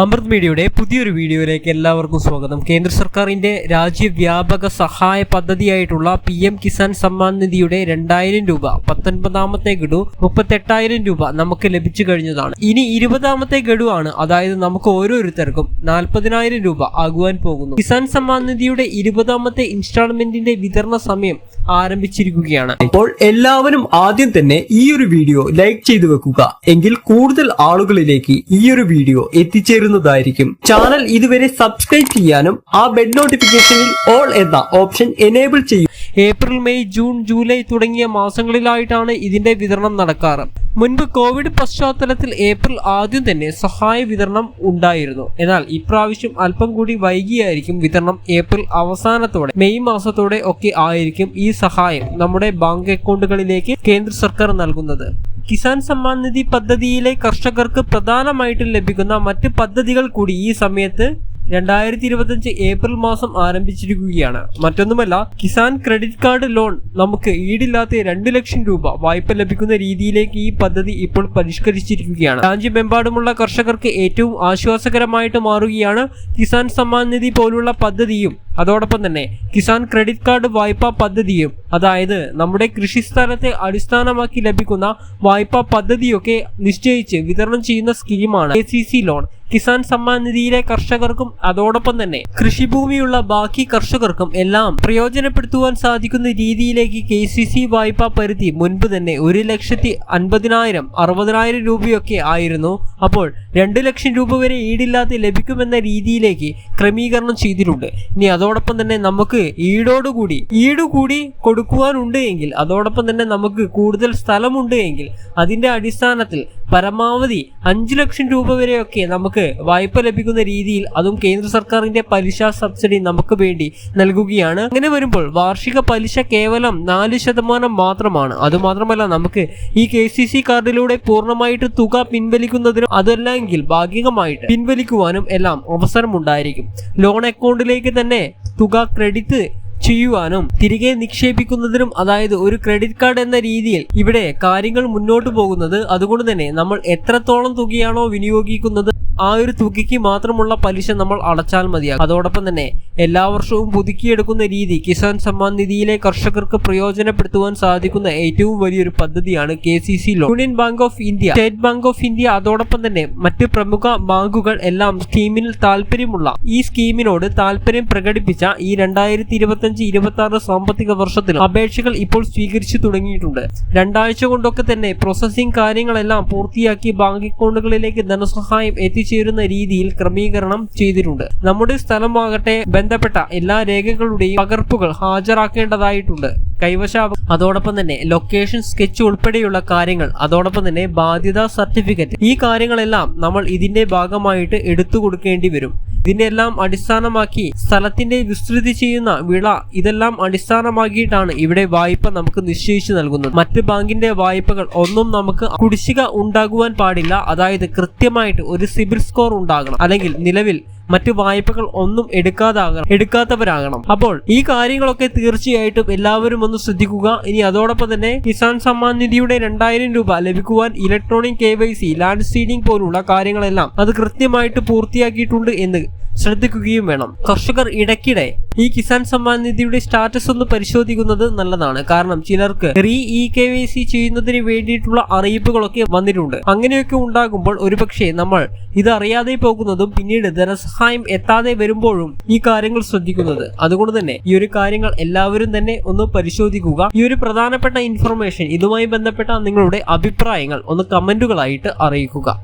അമൃത് മീഡിയയുടെ പുതിയൊരു വീഡിയോയിലേക്ക് എല്ലാവർക്കും സ്വാഗതം. കേന്ദ്ര സർക്കാരിന്റെ രാജ്യവ്യാപക സഹായ പദ്ധതിയായിട്ടുള്ള പി എം കിസാൻ സമ്മാൻ നിധിയുടെ രണ്ടായിരം രൂപ പത്തൊൻപതാമത്തെ ഗഡു മുപ്പത്തെട്ടായിരം രൂപ നമുക്ക് ലഭിച്ചു കഴിഞ്ഞതാണ്. ഇനി ഇരുപതാമത്തെ ഗഡു ആണ് അതായത് നമുക്ക് ഓരോരുത്തർക്കും നാൽപ്പതിനായിരം രൂപ ആകുവാൻ പോകുന്നു. കിസാൻ സമ്മാൻ നിധിയുടെ ഇരുപതാമത്തെ ഇൻസ്റ്റാൾമെന്റിന്റെ വിതരണ സമയം ആരംഭിച്ചിരിക്കുകയാണ്. അപ്പോൾ എല്ലാവരും ആദ്യം തന്നെ ഈ ഒരു വീഡിയോ ലൈക്ക് ചെയ്തു വെക്കുക. എങ്കിൽ കൂടുതൽ ആളുകളിലേക്ക് ഈ ഒരു വീഡിയോ എത്തിച്ചേരുന്നതായിരിക്കും ചാനൽ ഇതുവരെ സബ്സ്ക്രൈബ് ചെയ്യാനും ആ ബെഡ് നോട്ടിഫിക്കേഷനിൽ ഓൾ എന്ന ഓപ്ഷൻ എനേബിൾ ചെയ്യും. ഏപ്രിൽ മെയ് ജൂൺ ജൂലൈ തുടങ്ങിയ മാസങ്ങളിലായിട്ടാണ് ഇതിന്റെ വിതരണം നടക്കാറ്. മുൻപ് കോവിഡ് പശ്ചാത്തലത്തിൽ ഏപ്രിൽ ആദ്യം തന്നെ സഹായ വിതരണം ഉണ്ടായിരുന്നു. എന്നാൽ ഇപ്രാവശ്യം അല്പം കൂടി വൈകിയായിരിക്കും വിതരണം ഏപ്രിൽ അവസാനത്തോടെ മെയ് മാസത്തോടെ ഒക്കെ ആയിരിക്കും ഈ സഹായം നമ്മുടെ ബാങ്ക് അക്കൗണ്ടുകളിലേക്ക് കേന്ദ്ര സർക്കാർ നൽകുന്നത്. കിസാൻ സമ്മാൻ നിധി പദ്ധതിയിലെ കർഷകർക്ക് പ്രധാനമായിട്ടും ലഭിക്കുന്ന മറ്റ് പദ്ധതികൾ കൂടി ഈ സമയത്ത് രണ്ടായിരത്തി ഇരുപത്തഞ്ച് ഏപ്രിൽ മാസം ആരംഭിച്ചിരിക്കുകയാണ്. മറ്റൊന്നുമല്ല കിസാൻ ക്രെഡിറ്റ് കാർഡ് ലോൺ നമുക്ക് ഈടില്ലാത്ത രണ്ട് ലക്ഷം രൂപ വായ്പ ലഭിക്കുന്ന രീതിയിലേക്ക് ഈ പദ്ധതി ഇപ്പോൾ പരിഷ്കരിച്ചിരിക്കുകയാണ്. രാജ്യമെമ്പാടുമുള്ള കർഷകർക്ക് ഏറ്റവും ആശ്വാസകരമായിട്ട് മാറുകയാണ് കിസാൻ സമ്മാൻ നിധി പോലുള്ള പദ്ധതിയും. അതോടൊപ്പം തന്നെ കിസാൻ ക്രെഡിറ്റ് കാർഡ് വായ്പാ പദ്ധതിയും അതായത് നമ്മുടെ കൃഷിസ്ഥലത്തെ അടിസ്ഥാനമാക്കി ലഭിക്കുന്ന വായ്പാ പദ്ധതിയൊക്കെ നിശ്ചയിച്ച് വിതരണം ചെയ്യുന്ന സ്കീമാണ് K C C loan. Kisan Samman നിധിയിലെ കർഷകർക്കും അതോടൊപ്പം തന്നെ കൃഷിഭൂമിയുള്ള ബാക്കി കർഷകർക്കും എല്ലാം പ്രയോജനപ്പെടുത്തുവാൻ സാധിക്കുന്ന രീതിയിലേക്ക് കെ സി സി വായ്പാ പരിധി മുൻപ് തന്നെ ഒരു ലക്ഷത്തി അൻപതിനായിരം അറുപതിനായിരം രൂപയൊക്കെ ആയിരുന്നു. അപ്പോൾ രണ്ട് ലക്ഷം രൂപ വരെ ഈടില്ലാതെ ലഭിക്കുമെന്ന രീതിയിലേക്ക് ക്രമീകരണം ചെയ്തിട്ടുണ്ട്. ഇനി അതോടൊപ്പം തന്നെ നമുക്ക് ഈടോടുകൂടി ഈട് കൂടി കൊടുക്കുവാനുണ്ട് എങ്കിൽ അതോടൊപ്പം തന്നെ നമുക്ക് കൂടുതൽ സ്ഥലമുണ്ട് എങ്കിൽ അതിന്റെ അടിസ്ഥാനത്തിൽ പരമാവധി അഞ്ചു ലക്ഷം രൂപ വരെയൊക്കെ നമുക്ക് വായ്പ ലഭിക്കുന്ന രീതിയിൽ അതും കേന്ദ്ര സർക്കാരിന്റെ പലിശ സബ്സിഡി നമുക്ക് വേണ്ടി നൽകുകയാണ്. അങ്ങനെ വരുമ്പോൾ വാർഷിക പലിശ കേവലം നാല് ശതമാനം മാത്രമാണ്. അതുമാത്രമല്ല നമുക്ക് ഈ കെ സി സി കാർഡിലൂടെ പൂർണമായിട്ട് തുക പിൻവലിക്കുന്നതിനും അതല്ലെങ്കിൽ ഭാഗികമായിട്ട് പിൻവലിക്കുവാനും എല്ലാം അവസരമുണ്ടായിരിക്കും. ലോൺ അക്കൗണ്ടിലേക്ക് തന്നെ തുക ക്രെഡിറ്റ് ചെയ്യുവാനും തിരികെ നിക്ഷേപിക്കുന്നതിനും അതായത് ഒരു ക്രെഡിറ്റ് കാർഡ് എന്ന രീതിയിൽ ഇവിടെ കാര്യങ്ങൾ മുന്നോട്ട് പോകുന്നത് അതുകൊണ്ട് തന്നെ നമ്മൾ എത്രത്തോളം തുകയാണോ വിനിയോഗിക്കുന്നത് ആ ഒരു തുകയ്ക്ക് മാത്രമുള്ള പലിശ നമ്മൾ അടച്ചാൽ മതിയാകും. അതോടൊപ്പം തന്നെ എല്ലാ വർഷവും പുതുക്കിയെടുക്കുന്ന രീതി കിസാൻ സമ്മാൻ നിധിയിലെ കർഷകർക്ക് പ്രയോജനപ്പെടുത്തുവാൻ സാധിക്കുന്ന ഏറ്റവും വലിയൊരു പദ്ധതിയാണ് K C C loan Union Bank of India State Bank of India അതോടൊപ്പം തന്നെ മറ്റ് പ്രമുഖ ബാങ്കുകൾ എല്ലാം സ്കീമിൽ താല്പര്യമുള്ള ഈ സ്കീമിനോട് താല്പര്യം പ്രകടിപ്പിച്ച ഈ രണ്ടായിരത്തി ഇരുപത്തഞ്ച് ഇരുപത്തി ആറ് സാമ്പത്തിക വർഷത്തിൽ അപേക്ഷകൾ ഇപ്പോൾ സ്വീകരിച്ചു തുടങ്ങിയിട്ടുണ്ട്. രണ്ടാഴ്ച കൊണ്ടൊക്കെ തന്നെ പ്രോസസ്സിംഗ് കാര്യങ്ങളെല്ലാം പൂർത്തിയാക്കി ബാങ്ക് അക്കൗണ്ടുകളിലേക്ക് ധനസഹായം എത്തിച്ചേരുന്ന രീതിയിൽ ക്രമീകരണം ചെയ്തിട്ടുണ്ട്. നമ്മുടെ സ്ഥലമാകട്ടെ ബന്ധപ്പെട്ട എല്ലാ രേഖകളുടെയും പകർപ്പുകൾ ഹാജരാക്കേണ്ടതായിട്ടുണ്ട്. കൈവശാപം അതോടൊപ്പം തന്നെ ലൊക്കേഷൻ സ്കെച്ച് ഉൾപ്പെടെയുള്ള കാര്യങ്ങൾ അതോടൊപ്പം തന്നെ ബാധ്യതാ സർട്ടിഫിക്കറ്റ് ഈ കാര്യങ്ങളെല്ലാം നമ്മൾ ഇതിന്റെ ഭാഗമായിട്ട് എടുത്തു കൊടുക്കേണ്ടി വരും. ഇതിന്റെ എല്ലാം അടിസ്ഥാനമാക്കി സ്ഥലത്തിന്റെ വിസ്തൃതി ചെയ്യുന്ന വിള ഇതെല്ലാം അടിസ്ഥാനമാക്കിയിട്ടാണ് ഇവിടെ വായ്പ നമുക്ക് നിശ്ചയിച്ചു നൽകുന്നത്. മറ്റ് ബാങ്കിന്റെ വായ്പകൾ ഒന്നും നമുക്ക് കുടിശ്ശിക ഉണ്ടാകുവാൻ പാടില്ല. അതായത് കൃത്യമായിട്ട് ഒരു സിബിൽ സ്കോർ ഉണ്ടാകണം. അല്ലെങ്കിൽ നിലവിൽ മറ്റു വായ്പകൾ ഒന്നും എടുക്കാതാകണം എടുക്കാത്തവരാകണം. അപ്പോൾ ഈ കാര്യങ്ങളൊക്കെ തീർച്ചയായിട്ടും എല്ലാവരും ഒന്ന് ശ്രദ്ധിക്കുക. ഇനി അതോടൊപ്പം തന്നെ കിസാൻ സമ്മാൻ നിധിയുടെ രണ്ടായിരം രൂപ ലഭിക്കുവാൻ electronic K Y C land seeding പോലുള്ള കാര്യങ്ങളെല്ലാം അത് കൃത്യമായിട്ട് പൂർത്തിയാക്കിയിട്ടുണ്ട് എന്ന് ശ്രദ്ധിക്കുകയും വേണം. കർഷകർ ഇടയ്ക്കിടെ ഈ കിസാൻ സമ്മാൻ നിധിയുടെ സ്റ്റാറ്റസ് ഒന്ന് പരിശോധിക്കുന്നത് നല്ലതാണ്. കാരണം ചിലർക്ക് re E K Y C ചെയ്യുന്നതിന് വേണ്ടിയിട്ടുള്ള അറിയിപ്പുകളൊക്കെ വന്നിട്ടുണ്ട്. അങ്ങനെയൊക്കെ ഉണ്ടാകുമ്പോൾ ഒരുപക്ഷെ നമ്മൾ ഇത് അറിയാതെ പോകുന്നതും പിന്നീട് ധനസഹായം എത്താതെ വരുമ്പോഴും ഈ കാര്യങ്ങൾ ശ്രദ്ധിക്കുന്നത്. അതുകൊണ്ട് തന്നെ ഈ ഒരു കാര്യങ്ങൾ എല്ലാവരും തന്നെ ഒന്ന് പരിശോധിക്കുക. ഈ ഒരു പ്രധാനപ്പെട്ട ഇൻഫർമേഷൻ ഇതുമായി ബന്ധപ്പെട്ട നിങ്ങളുടെ അഭിപ്രായങ്ങൾ ഒന്ന് കമന്റുകളായിട്ട് അറിയിക്കുക.